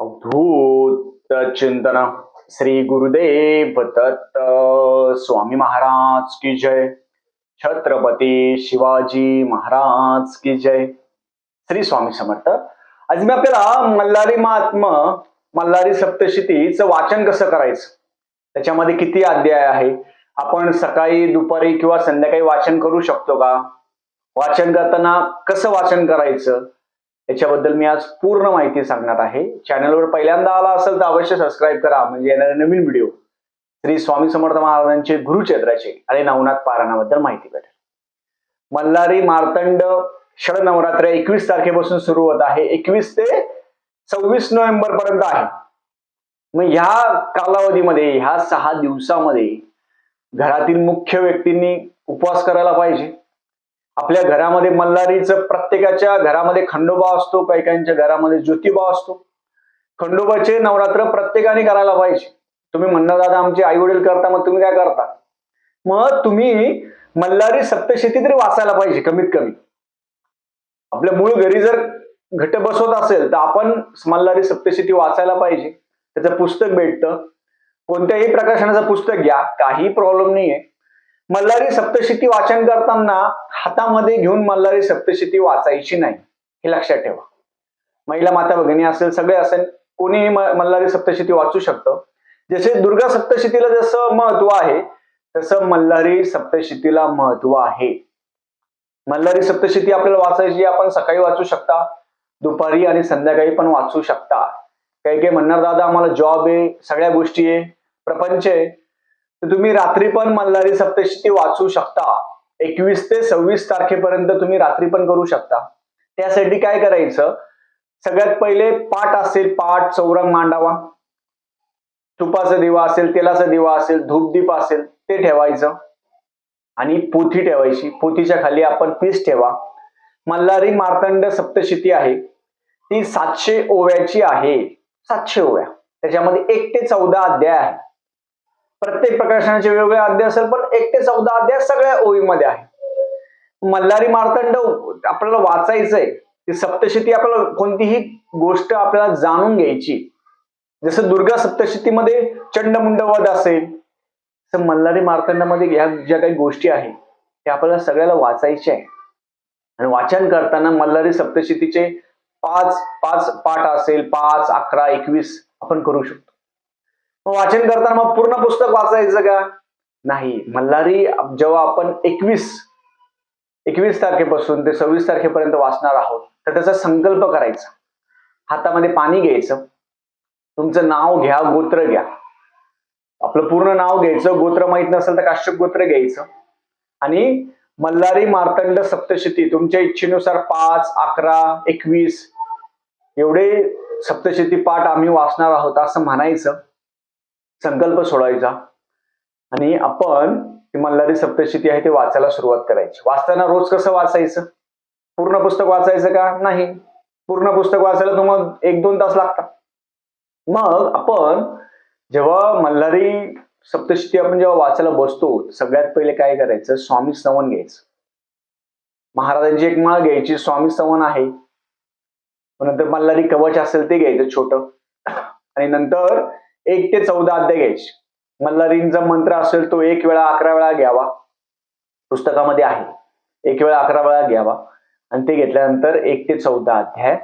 अवधूत चिंतन श्री गुरुदेव दत्त स्वामी महाराज की जय। छत्रपती शिवाजी महाराज की जय। श्री स्वामी समर्थ। आज मी आपल्याला मल्हारी महात्म मल्हारी सप्तशतीचं वाचन कसं करायचं? त्याच्यामध्ये किती अध्याय आहे? आपण सकाळी दुपारी किंवा संध्याकाळी वाचन करू शकतो का? वाचन करताना कसं वाचन करायचं? याच्याबद्दल मी आज पूर्ण माहिती सांगणार आहे. चॅनलवर पहिल्यांदा आला असेल तर अवश्य सबस्क्राईब करा. म्हणजे येणारे नवीन व्हिडिओ श्री स्वामी समर्थ महाराजांचे गुरुचेत्राचे आणि नवनाथ पारायणाबद्दल माहिती भेटेल. मल्हारी मार्तंड षड नवरात्र एकवीस तारखेपासून सुरू होत आहे. एकवीस ते सव्वीस नोव्हेंबर पर्यंत आहे. मग ह्या कालावधीमध्ये ह्या सहा दिवसामध्ये घरातील मुख्य व्यक्तींनी उपवास करायला पाहिजे. आपल्या घरामध्ये मल्हारीचं प्रत्येकाच्या घरामध्ये खंडोबा असतो काही काहींच्या घरामध्ये ज्योतिबा असतो. खंडोबाचे नवरात्र प्रत्येकाने करायला पाहिजे. तुम्ही म्हणणार दादा आमचे आई वडील करता मग तुम्ही काय करता? मग तुम्ही मल्हारी सप्तशती तरी वाचायला पाहिजे कमीत कमी. आपल्या मूळ घरी जर घट बसवत असेल तर आपण मल्हारी सप्तशती वाचायला पाहिजे. त्याचं पुस्तक भेटतं. कोणत्याही प्रकाशनाचं पुस्तक घ्या काही प्रॉब्लेम नाहीये. मल्हारी सप्तशती वाचन करताना हातामध्ये घेऊन मल्हारी सप्तशती वाचायची नाही हे लक्षात ठेवा. महिला माता भगिनी असेल सगळे असेल कोणीही मल्हारी सप्तशती वाचू शकतं. जसे दुर्गा सप्तशतीला जसं महत्त्व आहे तसं मल्हारी सप्तशतीला महत्त्व आहे. मल्हारी सप्तशती आपल्याला वाचायची आपण सकाळी वाचू शकता दुपारी आणि संध्याकाळी पण वाचू शकता. काही काही म्हणणार दादा आम्हाला जॉब आहे सगळ्या गोष्टी आहे प्रपंच आहे. तर तुम्ही रात्री पण मल्हारी सप्तशती वाचू शकता. एकवीस ते सव्वीस तारखेपर्यंत तुम्ही रात्री पण करू शकता. त्यासाठी काय करायचं? सगळ्यात पहिले पाठ असेल पाठ चौरंग मांडावा. तुपाचा दिवा असेल तेलाचा दिवा असेल धूपदीप असेल ते ठेवायचं. आणि पोथी ठेवायची. पोथीच्या खाली आपण पीस ठेवा. मल्हारी मार्तंड सप्तशती आहे. ती सातशे ओव्याची आहे. सातशे ओव्या. त्याच्यामध्ये एक ते चौदा अध्याय आहे. प्रत्येक प्रकाशनाचे वेगवेगळे अध्याय असेल पण एक ते चौदा अध्याय सगळ्या ओळीमध्ये आहे मल्हारी मार्तंड आपल्याला वाचायचंय. ती सप्तशती आपल्याला कोणतीही गोष्ट आपल्याला जाणून घ्यायची. जसं दुर्गा सप्तशतीमध्ये चंडमुंड वध असेल तर मल्हारी मार्तंडामध्ये ह्या ज्या काही गोष्टी आहेत त्या आपल्याला सगळ्याला वाचायच्या आहे आणि वाचन करताना मल्हारी सप्तशतीचे पाच पाच पाठ असेल पाच अकरा एकवीस आपण करू शकतो. मग वाचन करताना मग पूर्ण पुस्तक वाचायचं का? नाही. मल्हारी जेव्हा आपण एकवीस एकवीस तारखेपासून ते सव्वीस तारखेपर्यंत वाचणार आहोत तर त्याचा संकल्प करायचा. हातामध्ये पाणी घ्यायचं. तुमचं नाव घ्या गोत्र घ्या. आपलं पूर्ण नाव घ्यायचं. गोत्र माहीत नसेल तर काश्यप गोत्र घ्यायचं. आणि मल्हारी मार्तंड सप्तशती तुमच्या इच्छेनुसार पाच अकरा एकवीस एवढे सप्तशती पाठ आम्ही वाचणार आहोत असं म्हणायचं. संकल्प सोडायचा आणि आपण ती मल्हारी सप्तशती आहे ते वाचायला सुरुवात करायची. वाचताना रोज कसं वाचायचं? पूर्ण पुस्तक वाचायचं का? नाही. पूर्ण पुस्तक वाचायला तुम्हाला एक दोन तास लागतात. मग आपण जेव्हा मल्हारी सप्तशती आपण जेव्हा वाचायला बसतो सगळ्यात पहिले काय करायचं? स्वामी स्तवन घ्यायचं. महाराजांची एक माळ घ्यायची. स्वामी स्तवन आहे. नंतर मल्हारी कवच असेल ते घ्यायचं छोट. आणि नंतर एक ते चौदा अध्याय घ्यायचे. मल्हारींचा मंत्र असेल तो एक वेळा अकरा वेळा घ्यावा. पुस्तकामध्ये आहे. एक वेळा अकरा वेळा घ्यावा. आणि ते घेतल्यानंतर एक ते चौदा अध्याय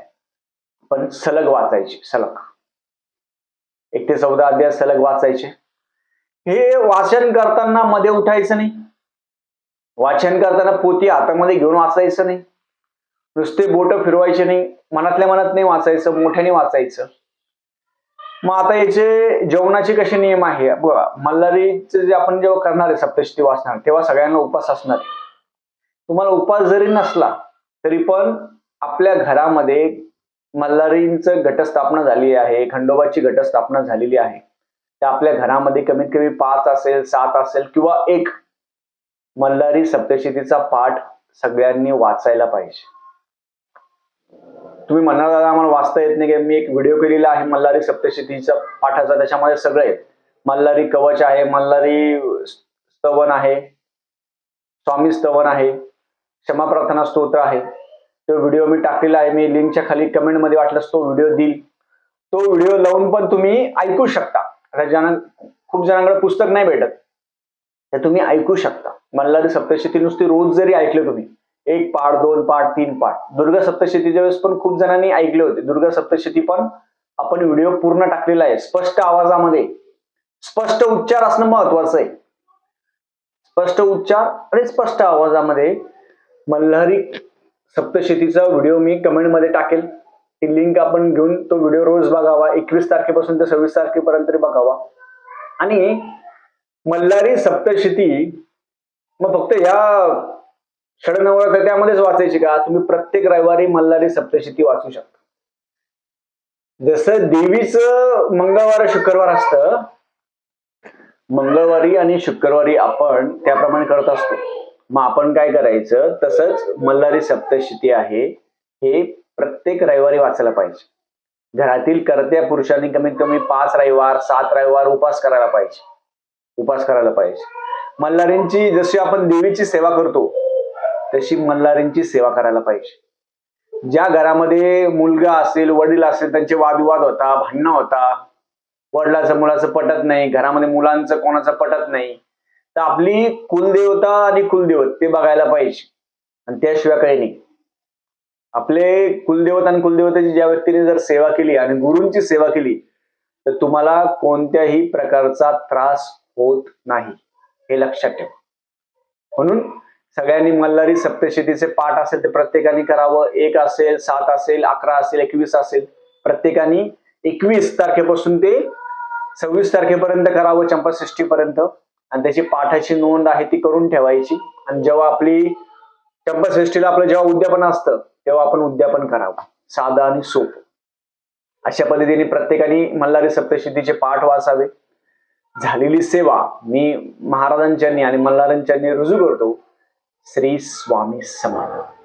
पण सलग वाचायचे. सलग. एक ते चौदा अध्याय सलग वाचायचे. हे वाचन करताना मध्ये उठायचं नाही. वाचन करताना पोती हातामध्ये घेऊन वाचायचं नाही. नुसते बोट फिरवायचे नाही. मनातल्या मनात नाही वाचायचं. मोठ्याने वाचायचं. मग आता याचे जेवणाचे कसे नियम आहे बघा मल्हारीचे जे आपण जेव्हा करणार आहे सप्तशती वाचणार तेव्हा सगळ्यांना उपास असणार तुम्हाला उपास जरी नसला तरी पण आपल्या घरामध्ये मल्हारींचं घटस्थापना झाली आहे खंडोबाची घटस्थापना झालेली आहे. त्या आपल्या घरामध्ये कमीत कमी पाच असेल सात असेल किंवा एक मल्हारी सप्तशतीचा पाठ सगळ्यांनी वाचायला पाहिजे. तुम्ही म्हणणार दादा आम्हाला वाचता येत नाही की मी एक व्हिडिओ केलेला आहे मल्हारी सप्तशतीचा पाठाचा त्याच्यामध्ये सगळं आहे मल्हारी कवच आहे मल्हारी स्तवन आहे स्वामी स्तवन आहे क्षमा प्रार्थना स्तोत्र आहे. तो व्हिडिओ मी टाकलेला आहे मी लिंकच्या खाली कमेंटमध्ये वाटल्यास तो व्हिडिओ देईल. तो व्हिडिओ लावून पण तुम्ही ऐकू शकता. आता ज्यांना खूप जणांकडे पुस्तक नाही भेटत तर तुम्ही ऐकू शकता. मल्हारी सप्तशती नुसती रोज जरी ऐकलं तुम्ही एक पाठ दोन पाठ तीन पाठ. दुर्गा सप्तशतीच्या वेळेस पण खूप जणांनी ऐकले होते. दुर्गा सप्तशती पण आपण व्हिडिओ पूर्ण टाकलेला आहे. स्पष्ट आवाजामध्ये. स्पष्ट उच्चार असणं महत्वाचं आहे. स्पष्ट उच्चार आणि स्पष्ट आवाजामध्ये मल्हारी सप्तशतीचा व्हिडिओ मी कमेंटमध्ये टाकेल. ती लिंक आपण घेऊन तो व्हिडिओ रोज बघावा. एकवीस तारखेपासून ते सव्वीस तारखेपर्यंत तरी बघावा. आणि मल्हारी सप्तशती मग फक्त या षडनवरात्र त्यामध्येच वाचायची का? तुम्ही प्रत्येक रविवारी मल्हारी सप्तशती वाचू शकता. जसं देवीचं मंगळवार शुक्रवार असतं मंगळवारी आणि शुक्रवारी आपण त्याप्रमाणे करत असतो. मग आपण काय करायचं? तसंच मल्हारी सप्तशती आहे हे प्रत्येक रविवारी वाचायला पाहिजे. घरातील करत्या पुरुषांनी कमीत कमी पाच रविवार सात रविवार उपास करायला पाहिजे. उपास करायला पाहिजे. मल्हारींची जशी आपण देवीची सेवा करतो तशी मल्हारींची सेवा करायला पाहिजे. ज्या घरामध्ये मुलगा असेल वडील असेल त्यांचे वादविवाद होता भांडणं होता वडिलाचं मुलाचं पटत नाही घरामध्ये मुलांचं कोणाचं पटत नाही तर आपली कुलदेवता आणि कुलदेवत ते बघायला पाहिजे. आणि त्याशिवाय काही नाही. आपले कुलदेवत आणि कुलदेवतेची ज्या व्यक्तीने जर सेवा केली आणि गुरूंची सेवा केली तर तुम्हाला कोणत्याही प्रकारचा त्रास होत नाही. हे लक्षात ठेवा. म्हणून सगळ्यांनी मल्हारी सप्तशतीचे पाठ असेल ते प्रत्येकाने करावं. एक असेल सात असेल अकरा असेल एकवीस असेल. प्रत्येकाने एकवीस तारखेपासून ते सव्वीस तारखेपर्यंत करावं चंपाषष्टीपर्यंत आणि त्याची पाठाची नोंद आहे ती करून ठेवायची. आणि जेव्हा आपली चंपाषष्टीला आपलं जेव्हा उद्यापन असतं तेव्हा आपण उद्यापन करावं. साधं आणि सोपं. अशा पद्धतीने प्रत्येकाने मल्हारी सप्तशतीचे पाठ वाचावे. झालेली सेवा मी महाराजांच्यांनी आणि मल्हारांच्यांनी रुजू करतो. श्री स्वामी समर्थ